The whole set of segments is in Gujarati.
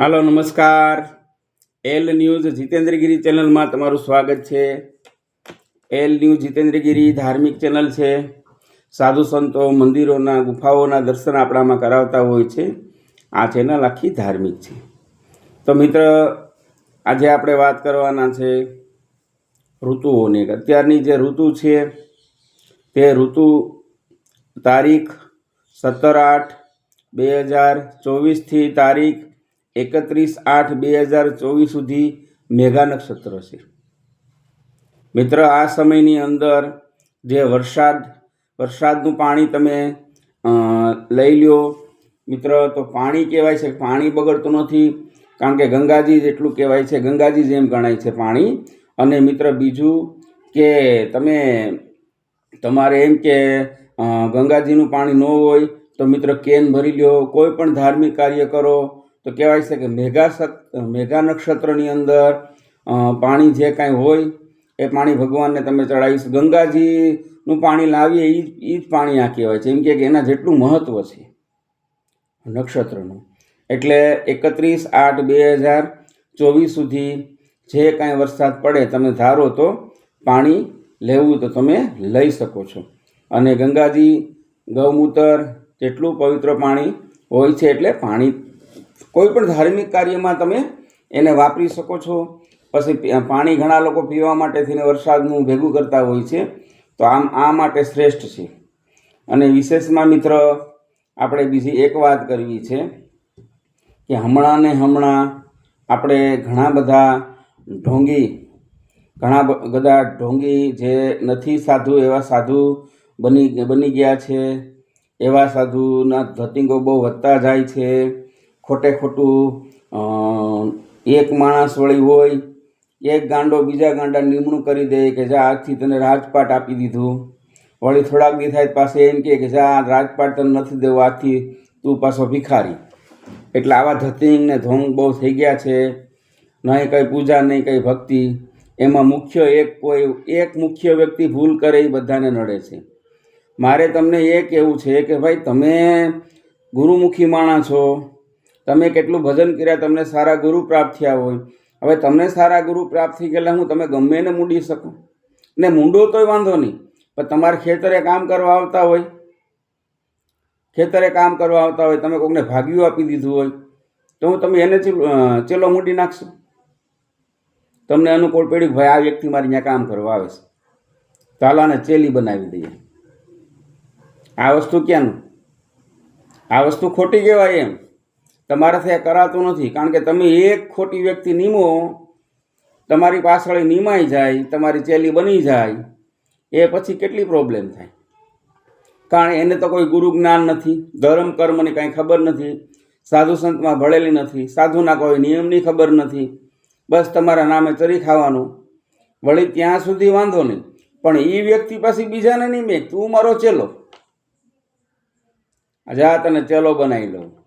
હાલો, નમસ્કાર. એલ ન્યૂઝ જીતેન્દ્રગીરી ચેનલમાં તમારું સ્વાગત છે. એલ ન્યૂઝ જીતેન્દ્રગીરી ધાર્મિક ચેનલ છે. સાધુ સંતો મંદિરોના, ગુફાઓના દર્શન આપણામાં કરાવતા હોય છે. આ ચેનલ આખી ધાર્મિક છે. તો મિત્ર, આજે આપણે વાત કરવાના છે ઋતુઓની. અત્યારની જે ઋતુ છે, તે ઋતુ તારીખ સત્તર આઠ બે હજાર ચોવીસથી તારીખ એકત્રીસ આઠ બે હજાર ચોવીસ સુધી મેઘા નક્ષત્ર છે. મિત્ર, આ સમયની અંદર જે વરસાદ, વરસાદનું પાણી તમે લઈ લ્યો. મિત્ર, તો પાણી કહેવાય છે, પાણી બગડતું નથી. કારણ કે ગંગાજી જેટલું કહેવાય છે, ગંગાજી જેમ ગણાય છે પાણી. અને મિત્ર, બીજું કે તમે, તમારે એમ કે ગંગાજીનું પાણી ન હોય, તો મિત્ર, કેન ભરી લ્યો. કોઈ પણ ધાર્મિક કાર્ય કરો તો કહેવાય છે કે મેઘા મેઘા નક્ષત્રની અંદર પાણી જે કાંઈ હોય, એ પાણી ભગવાનને તમે ચડાવીશ ગંગાજીનું પાણી લાવીએ એ જ એ જ પાણી આ કહેવાય છે. એમ કે કે એના જેટલું મહત્ત્વ છે નક્ષત્રનું. એટલે એકત્રીસ આઠ બે હજાર ચોવીસ સુધી જે કાંઈ વરસાદ પડે, તમે ધારો તો પાણી લેવું તો તમે લઈ શકો છો. અને ગંગાજી ગૌમૂત્ર જેટલું પવિત્ર પાણી હોય છે, એટલે પાણી કોઈ પણ ધાર્મિક કાર્યમાં તમે એને વાપરી શકો છો. પછી પાણી ઘણા લોકો પીવા માટે થઈને વરસાદનું ભેગું કરતા હોય છે. તો આમ, આ માટે શ્રેષ્ઠ છે. અને વિશેષમાં મિત્ર, આપણે બીજી એક વાત કરવી છે કે હમણાં ને હમણાં આપણે ઘણા બધા ઢોંગી, ઘણા બધા ઢોંગી જે નથી સાધુ, એવા સાધુ બની બની ગયા છે. એવા સાધુના ધતિંગો બહુ વધતા જાય છે. ખોટે ખોટું એક માણસ વળી હોય, એક ગાંડો બીજા ગાંડા નિમણું કરી દે કે જા આજથી તને રાજપાટ આપી દીધું. વળી થોડાક દી થાય પાસે એમ કહે કે જા રાજપાટ તને નથી દેવું, આજથી તું પાછો ભિખારી. એટલે આવા ધતિંગ ને ધોંગ બહુ થઈ ગયા છે. નહીં કંઈ પૂજા, નહીં કંઈ ભક્તિ. એમાં મુખ્ય એક કોઈ, એક મુખ્ય વ્યક્તિ ભૂલ કરે એ બધાને નડે છે. મારે તમને એ કહેવું છે કે ભાઈ તમે ગુરુમુખી માણસ છો તમે કેટલું ભજન કર્યા, તમને સારા ગુરુ પ્રાપ્ત થયા હોય. હવે તમને સારા ગુરુ પ્રાપ્ત થઈ ગયેલા હું તમે ગમે એને મૂડી શકો. ને મૂંડો તોય વાંધો નહીં, પણ તમારે ખેતરે કામ કરવા આવતા હોય. ખેતરે કામ કરવા આવતા હોય, તમે કોઈને ભાગ્યું આપી દીધું હોય, તો હું તમે એને ચેલો મૂડી નાખશો. તમને અનુકૂળ પડ્યું ભાઈ આ વ્યક્તિ મારી ત્યાં કામ કરવા આવે છે. તાલાને ચેલી બનાવી દઈએ. આ વસ્તુ ક્યાંનું? આ વસ્તુ ખોટી કહેવાય એમ. તમારાથી આ કરાતું નથી, કારણ કે તમે એક ખોટી વ્યક્તિ નીમો, તમારી પાછળ નીમાઈ જાય, તમારી ચેલી બની જાય, એ પછી કેટલી પ્રોબ્લેમ થાય? કારણ એને તો કોઈ ગુરુ જ્ઞાન નથી, ધર્મ કર્મની કાંઈ ખબર નથી, સાધુ સંતમાં ભળેલી નથી, સાધુના કોઈ નિયમની ખબર નથી, બસ તમારા નામે ચરી ખાવાનું. વળી ત્યાં સુધી વાંધો નહીં. પણ એ વ્યક્તિ પાછી બીજાને નહીં મેં, તું મારો ચેલો. જા તને ચેલો બનાવી લઉં.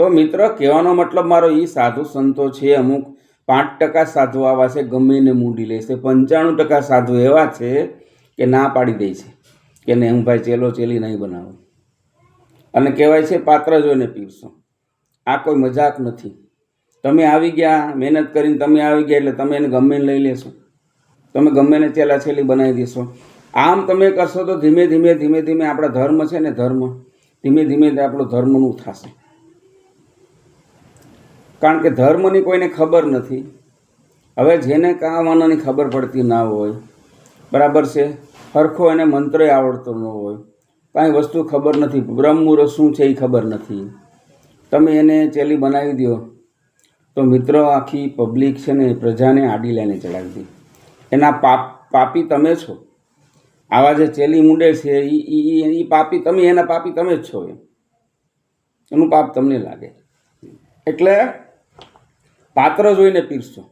તો મિત્ર, કહેવાનો મતલબ મારો એ સાધુ સંતો છે, અમુક પાંચ ટકા સાધુ આવા છે ગમે એને મૂંડી લેશે પંચાણું ટકા સાધુ એવા છે કે ના પાડી દે છે, કે ને હું ભાઈ ચેલો ચેલી નહીં બનાવું. અને કહેવાય છે, પાત્ર જોઈને પીરસો. આ કોઈ મજાક નથી. તમે આવી ગયા, મહેનત કરીને તમે આવી ગયા એટલે તમે એને ગમે લઈ લેશો. તમે ગમે એને ચેલા છેલી બનાવી દેશો. આમ તમે કરશો તો ધીમે ધીમે ધીમે ધીમે આપણા ધર્મ છે ને ધર્મ, ધીમે ધીમે આપણું ધર્મનું થશે. કારણ કે ધર્મની કોઈને ખબર નથી. હવે જેને કાવાનાની ખબર પડતી ના હોય, બરાબર છે? હરખો એને મંત્ર આવડતો ન હોય. કાંઈ વસ્તુ ખબર નથી. બ્રહ્મમુહૂર્ત શું છે એ ખબર નથી. તમે એને ચેલી બનાવી દો તો મિત્રો આખી પબ્લિક છે ને પ્રજાને આડી લઈને ચડાવી દે. એના પાપ, પાપી તમે છો. આવા જે ચેલી મૂંડે છે એ પાપી તમે, એના પાપી તમે જ છો એમ. એનું પાપ તમને લાગે. એટલે પાત્ર જોઈને પીરશો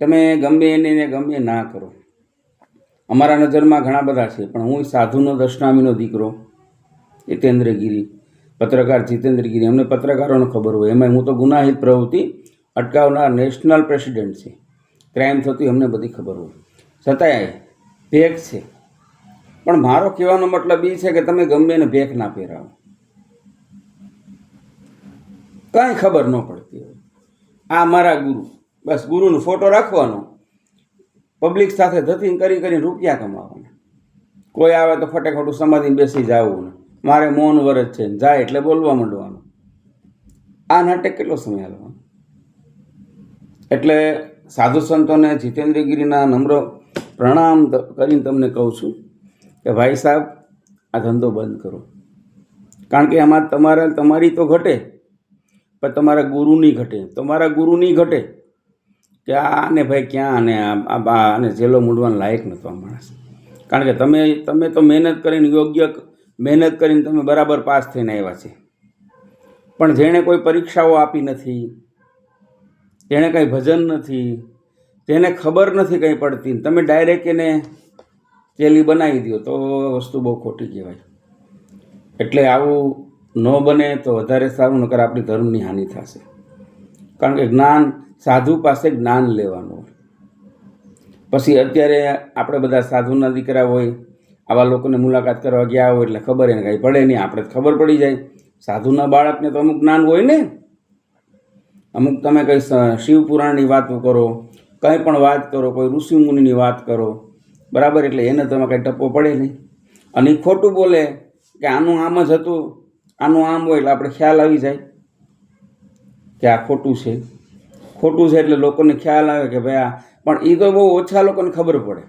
તમે ગમે એને ને ગમે ના કરો. અમારા નજરમાં ઘણા બધા છે, પણ હું સાધુનો દર્શનામીનો દીકરો જીતેન્દ્રગીરી પત્રકાર જીતેન્દ્રગીરી અમને પત્રકારોને ખબર હોય. એમાં હું તો ગુનાહિત પ્રવૃત્તિ અટકાવનાર નેશનલ પ્રેસિડેન્ટ છે. ક્રાઇમ થતી અમને બધી ખબર હોય. છતાંય ભેગ છે. પણ મારો કહેવાનો મતલબ એ છે કે તમે ગમે એને ભેખ ના પહેરાવો. કાંઈ ખબર ન પડતી હોય. આ મારા ગુરુ. બસ ગુરુનો ફોટો રાખવાનો. પબ્લિક સાથે ધતિંગ કરી કરીને રૂપિયા કમાવાના. કોઈ આવે તો ફટેખોટું સમાધિને બેસી જવું ને. મારે મૌન વરજ છે જાય એટલે બોલવા માંડવાનું. આ નાટક કેટલો સમય હાલવાનો એટલે સાધુ સંતોને જીતેન્દ્રગીરીના નમ્ર પ્રણામ કરીને તમને કહું છું કે ભાઈ સાહેબ, આ ધંધો બંધ કરો. કારણ કે આમાં તમારે, તમારી તો ઘટે. પણ તમારા ગુરુ નહીં ઘટે. તમારા ગુરુ નહીં ઘટે કે આને ભાઈ ક્યાં આને આ- બા આને જેલો મૂંડવાને લાયક નહોતો આ માણસ. કારણ કે તમે તમે તો મહેનત કરીને યોગ્ય મહેનત કરીને તમે બરાબર પાસ થઈને આવ્યા છે. પણ જેણે કોઈ પરીક્ષાઓ આપી નથી તેણે કંઈ ભજન નથી તેને ખબર નથી કંઈ પડતી, તમે ડાયરેક્ટ એને ચેલી બનાવી દો તો વસ્તુ બહુ ખોટી કહેવાય. એટલે આવું ન બને તો વધારે સારું, નકર આપણી ધર્મની હાનિ થશે. કારણ કે જ્ઞાન, સાધુ પાસે જ્ઞાન લેવાનું હોય. પછી અત્યારે આપણે બધા સાધુના દીકરા હોય, આવા લોકોને મુલાકાત કરવા ગયા હોય એટલે ખબર એને કાંઈ પડે નહીં, આપણે ખબર પડી જાય. સાધુના બાળકને તો અમુક જ્ઞાન હોય ને. અમુક તમે કંઈ શિવપુરાણની વાતો કરો, કંઈ પણ વાત કરો, કોઈ ઋષિમુનિની વાત કરો, બરાબર? એટલે એને તમે કંઈ ટપ્પો પડે નહીં. અને ખોટું બોલે કે આનું આમ જ હતું. આનું આમ હોય એટલે આપણે ખ્યાલ આવી જાય કે આ ખોટું છે. ખોટું છે એટલે લોકોને ખ્યાલ આવે કે ભાઈ આ, પણ એ તો બહુ ઓછા લોકોને ખબર પડે.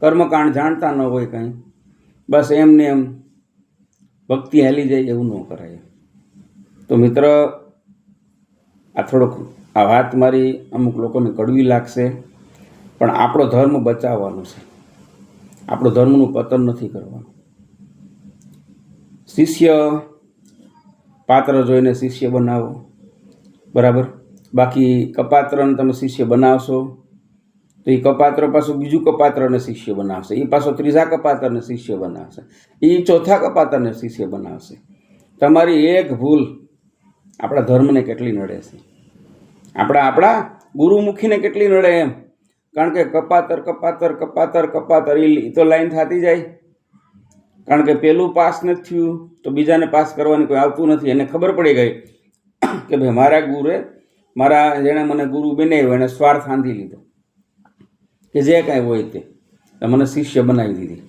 કર્મકાંડ જાણતા ન હોય કંઈ. બસ એમને એમ ભક્તિ હાલી જાય એવું ન કરાય. તો મિત્ર, આ થોડોક આ વાત મારી અમુક લોકોને કડવી લાગશે, પણ આપણો ધર્મ બચાવવાનો છે. આપણો ધર્મનું પતન નથી કરવાનું. શિષ્ય પાત્ર જોઈને શિષ્ય બનાવો. બરાબર? બાકી કપાત્રને તમે શિષ્ય બનાવશો, તો એ કપાત્ર પાછું બીજું કપાત્રને શિષ્ય બનાવશે. એ પાછો ત્રીજા કપાત્રને શિષ્ય બનાવશે. એ ચોથા કપાત્રને શિષ્ય બનાવશે. તમારી એક ભૂલ આપણા ધર્મને કેટલી નડે છે. આપણા આપણા ગુરુમુખીને કેટલી નડે એમ. કારણ કે કપાતર કપાતર કપાતર કપાતર એ તો લાઈન થતી જાય. કારણ કે પહેલું પાસ નથી થયું, તો બીજાને પાસ કરવાની કોઈ આવતું નથી. એને ખબર પડી ગઈ કે ભાઈ, મારા ગુરુએ મારા, જેણે મને ગુરુ બનાવ્યો, એને સ્વાર્થ આંધી લીધો. કે જે કાંઈ હોય તે. તો મને શિષ્ય બનાવી દીધી.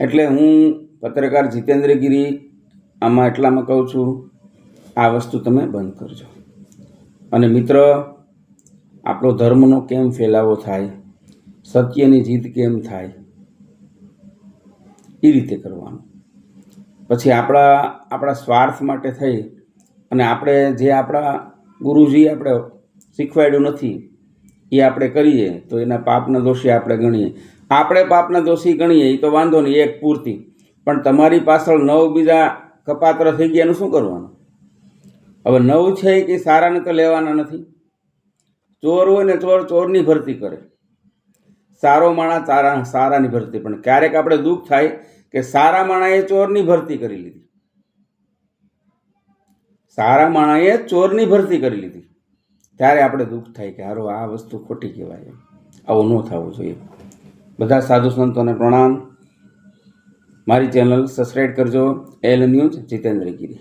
એટલે હું પત્રકાર જીતેન્દ્રગીરી આમાં એટલામાં કહું છું, આ વસ્તુ તમે બંધ કરજો. અને મિત્ર, આપણો ધર્મનો કેમ ફેલાવો થાય? સત્યની જીત કેમ થાય? એ રીતે કરવાનું. પછી આપણા આપણા સ્વાર્થ માટે થઈ અને આપણે જે આપણા ગુરુજીએ આપણે શીખવાડ્યું નથી, એ આપણે કરીએ તો એના પાપના દોષી આપણે ગણીએ. આપણે પાપના દોષી ગણીએ એ તો વાંધો નહીં, એક પૂરતી. પણ તમારી પાછળ નવ બીજા કપાત્ર થઈ ગયા એનું શું કરવાનું? હવે નવ છે કે સારાને તો લેવાના નથી. ચોર હોય ને ચોર ચોરની ભરતી કરે. સારો માણસ સારા, સારાની ભરતી, પણ ક્યારેક આપણે દુઃખ થાય કે સારા માણાએ ચોરની ભરતી કરી લીધી. સારા માણાએ ચોરની ભરતી કરી લીધી. ત્યારે આપણે દુઃખ થાય કે હારો, આ વસ્તુ ખોટી કહેવાય આવું ન થવું જોઈએ. બધા સાધુ સંતોને પ્રણામ. મારી ચેનલ સબસ્ક્રાઈબ કરજો. L news Jitendragiri